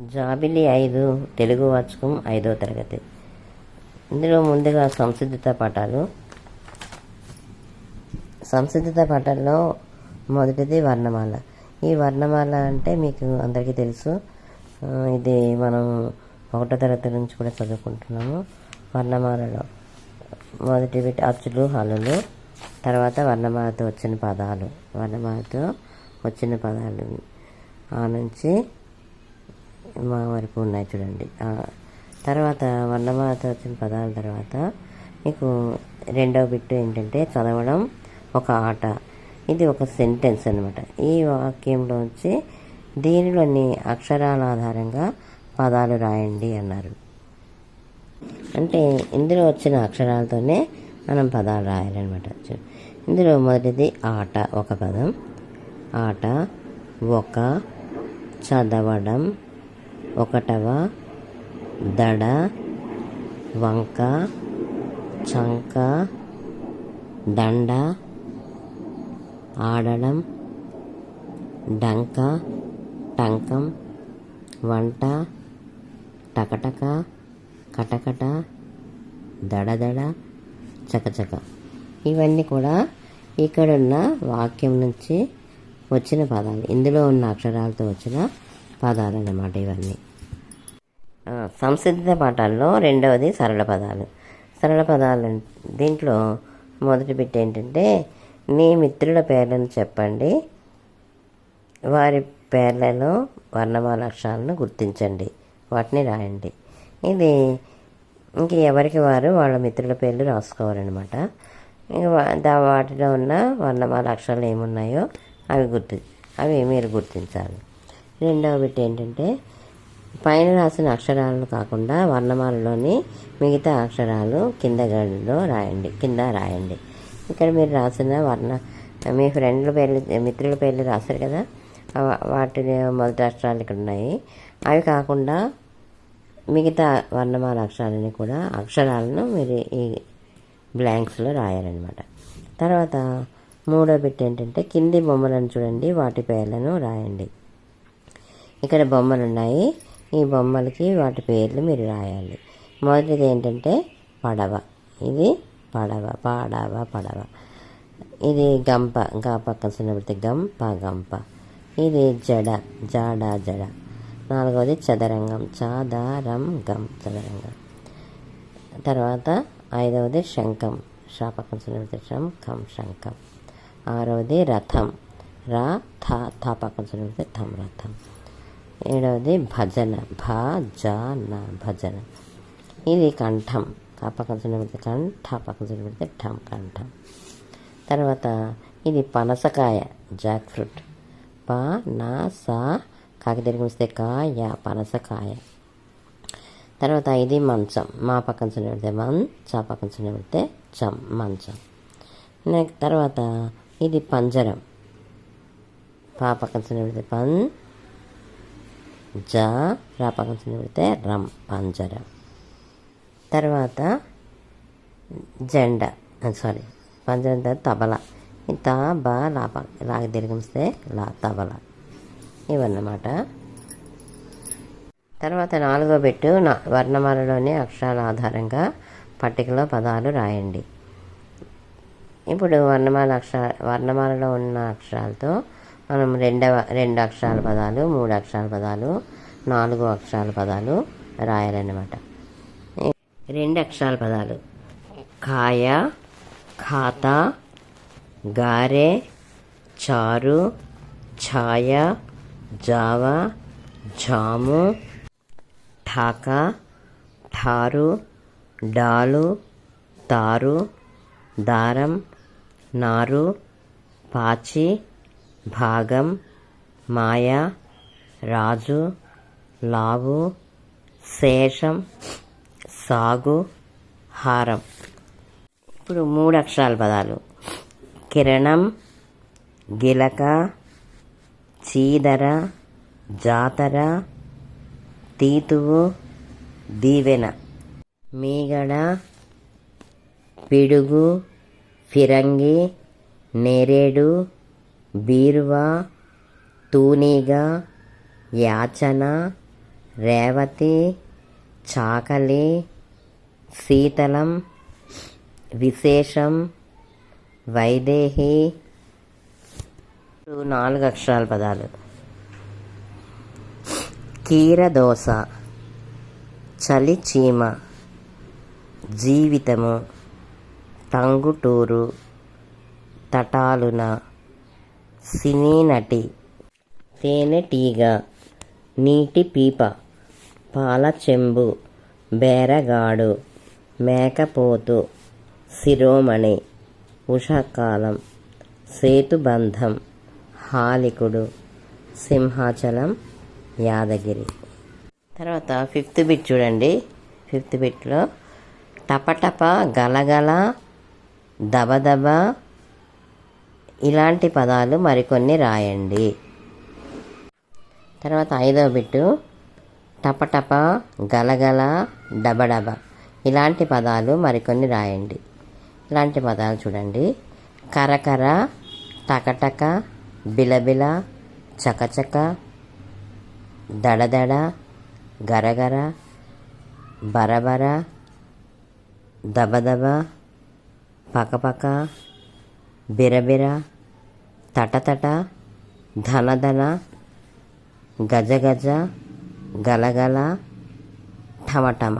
జాబిలి ఐదు తెలుగు వాచకం ఐదో తరగతి. ఇందులో ముందుగా సంసిద్ధత పాఠాలు. సంసిద్ధత పాఠాల్లో మొదటిది వర్ణమాల. ఈ వర్ణమాల అంటే మీకు అందరికీ తెలుసు. ఇది మనం ఒకటో తరగతి నుంచి కూడా చదువుకుంటున్నాము వర్ణమాలలో. మొదటి అచ్చులు హలులు తర్వాత వర్ణమాలతో వచ్చిన పదాలు. వర్ణమాలతో వచ్చిన పదాలు. ఆ నుంచి మా వరకు ఉన్నాయి చూడండి తర్వాత వర్ణమాలతో వచ్చిన పదాల తర్వాత మీకు రెండవ బిట్టు ఏంటంటే చదవడం ఒక ఆట. ఇది ఒక సెంటెన్స్ అనమాట ఈ వాక్యంలో వచ్చి దీనిలోని అక్షరాల ఆధారంగా పదాలు రాయండి అన్నారు. అంటే ఇందులో వచ్చిన అక్షరాలతోనే మనం పదాలు రాయాలన్నమాట. ఇందులో మొదటిది ఆట ఒక పదం. ఆట ఒక చదవడం ఒకటవ దడ వంక చంక దండ ఆడడం డంక టంకం వంట టకటక కటకట దడదడ చకచక. ఇవన్నీ కూడా ఇక్కడున్న వాక్యం నుంచి వచ్చిన పదాలు. ఇందులో ఉన్న అక్షరాలతో వచ్చిన పదాలు అన్నమాట ఇవన్నీ. సంసిద్ధ పాఠాల్లో రెండవది సరళ పదాలు. సరళ పదాలు దీంట్లో మొదటి బిట్ ఏంటంటే మీ మిత్రుల పేర్లను చెప్పండి. వారి పేర్లలో వర్ణమాల అక్షరాలను గుర్తించండి. వాటిని రాయండి. ఇది ఇంక ఎవరికి వారు వాళ్ళ మిత్రుల పేర్లు రాసుకోవాలన్నమాట. ఇంకా వాటిలో ఉన్న వర్ణమాల అక్షరాలు ఏమున్నాయో అవి గుర్తు అవి మీరు గుర్తించాలి. రెండవ బిట్ ఏంటంటే పైన రాసిన అక్షరాలను కాకుండా వర్ణమాలలోని మిగతా అక్షరాలు కింద గడిలో రాయండి కింద రాయండి. ఇక్కడ మీరు రాసిన వర్ణ మీ ఫ్రెండ్ల పేర్లు మిత్రుల పేర్లు రాశారు కదా? వాటిని వాటి మొదటి అక్షరాలు ఇక్కడ ఉన్నాయి. అవి కాకుండా మిగతా వర్ణమాల అక్షరాలని కూడా అక్షరాలను మీరు ఈ బ్లాంక్స్లో రాయాలన్నమాట. తర్వాత మూడో బిట్ ఏంటంటే కింది బొమ్మలను చూడండి వాటి పేర్లను రాయండి. ఇక్కడ బొమ్మలు ఉన్నాయి. ఈ బొమ్మలకి వాటి పేర్లు మీరు రాయాలి. మొదటిది ఏంటంటే పడవ. ఇది పడవ పాడవ పడవ. ఇది గంప గా పక్కన చిన్నబడితే గంప గంప. ఇది జడ జాడ జడ. నాలుగవది చదరంగం చాదారం గం చదరంగం. తర్వాత ఐదవది శంఖం. షా పక్కన చిన్నబడితే శంఖం శంఖం. ఆరవది రథం. రా థ థ పక్కన చిన్నబడితే థం రథం. ఏడవది భజన భ జ న భజన. ఇది కంఠం. కా పక్కన చిన్న కంఠ పక్కన చిన్న ఠం కంఠం. తర్వాత ఇది పనసకాయ జాక్ ఫ్రూట్. ప నా సా కాకి వస్తే కాయ పనసకాయ. తర్వాత ఇది మంచం. మా పక్కన చిన్న పెడితే మన్ చా పక్కన చిన్న చం మంచం. నెక్స్ట్ తర్వాత ఇది పంజరం. పా పక్కన చిన్న పన్ జ రా పక్కన చిన్న పెడితే రమ్ పంజరం. తర్వాత జెండా సారీ పంజరం తర్వాత తబల. త బ బా లా లాగ తిరిగిస్తే లా తబల. ఇవన్నమాట. తర్వాత నాలుగో పెట్టు నా వర్ణమాలలోని అక్షరాల ఆధారంగా పట్టికలో పదాలు రాయండి. ఇప్పుడు వర్ణమాల అక్షర వర్ణమాలలో ఉన్న అక్షరాలతో మనం రెండవ రెండు అక్షరాల పదాలు మూడు అక్షరాల పదాలు నాలుగు అక్షరాల పదాలు రాయాలన్నమాట. రెండు అక్షరాల పదాలు. కాయ ఖాతా గారె చారు ఛాయ జావ జాము ఠాకా ఠారు డాలు తారు దారం నారు పాచి భాగం మాయా రాజు లావు శేషం సాగు హారం. ఇప్పుడు మూడు అక్షరాల పదాలు. కిరణం గిలక చీదర జాతర తీతువు దీవెన. మీగడ పిడుగు ఫిరంగి నేరేడు బీరువా తూనీగా యాచన రేవతి చాకలి శీతలం విశేషం వైదేహి. నాలుగు అక్షరాల పదాలు. కీరదోస చలి చీమ జీవితము టంగుటూరు తటాలున. సినీ నటి తేనెటీగ నీటి పీప పాల చెంబు బేరగాడు మేకపోతు శిరోమణి ఉషాకాలం సేతుబంధం హాలికుడు సింహాచలం యాదగిరి. తర్వాత ఫిఫ్త్ బిట్ చూడండి. ఫిఫ్త్ బిట్లో టపటప గలగల దబదబ ఇలాంటి పదాలు మరికొన్ని రాయండి. తర్వాత ఐదవ బిట్టు టపటప గలగల డబడబ ఇలాంటి పదాలు మరికొన్ని రాయండి. ఇలాంటి పదాలు చూడండి. కరకర టకటక బిలబిల చకచక దడదడ గరగర బరబర దబదబ పకపక బిరబిర తటతట ధనధన గజగజ గలగల ఠమఠమ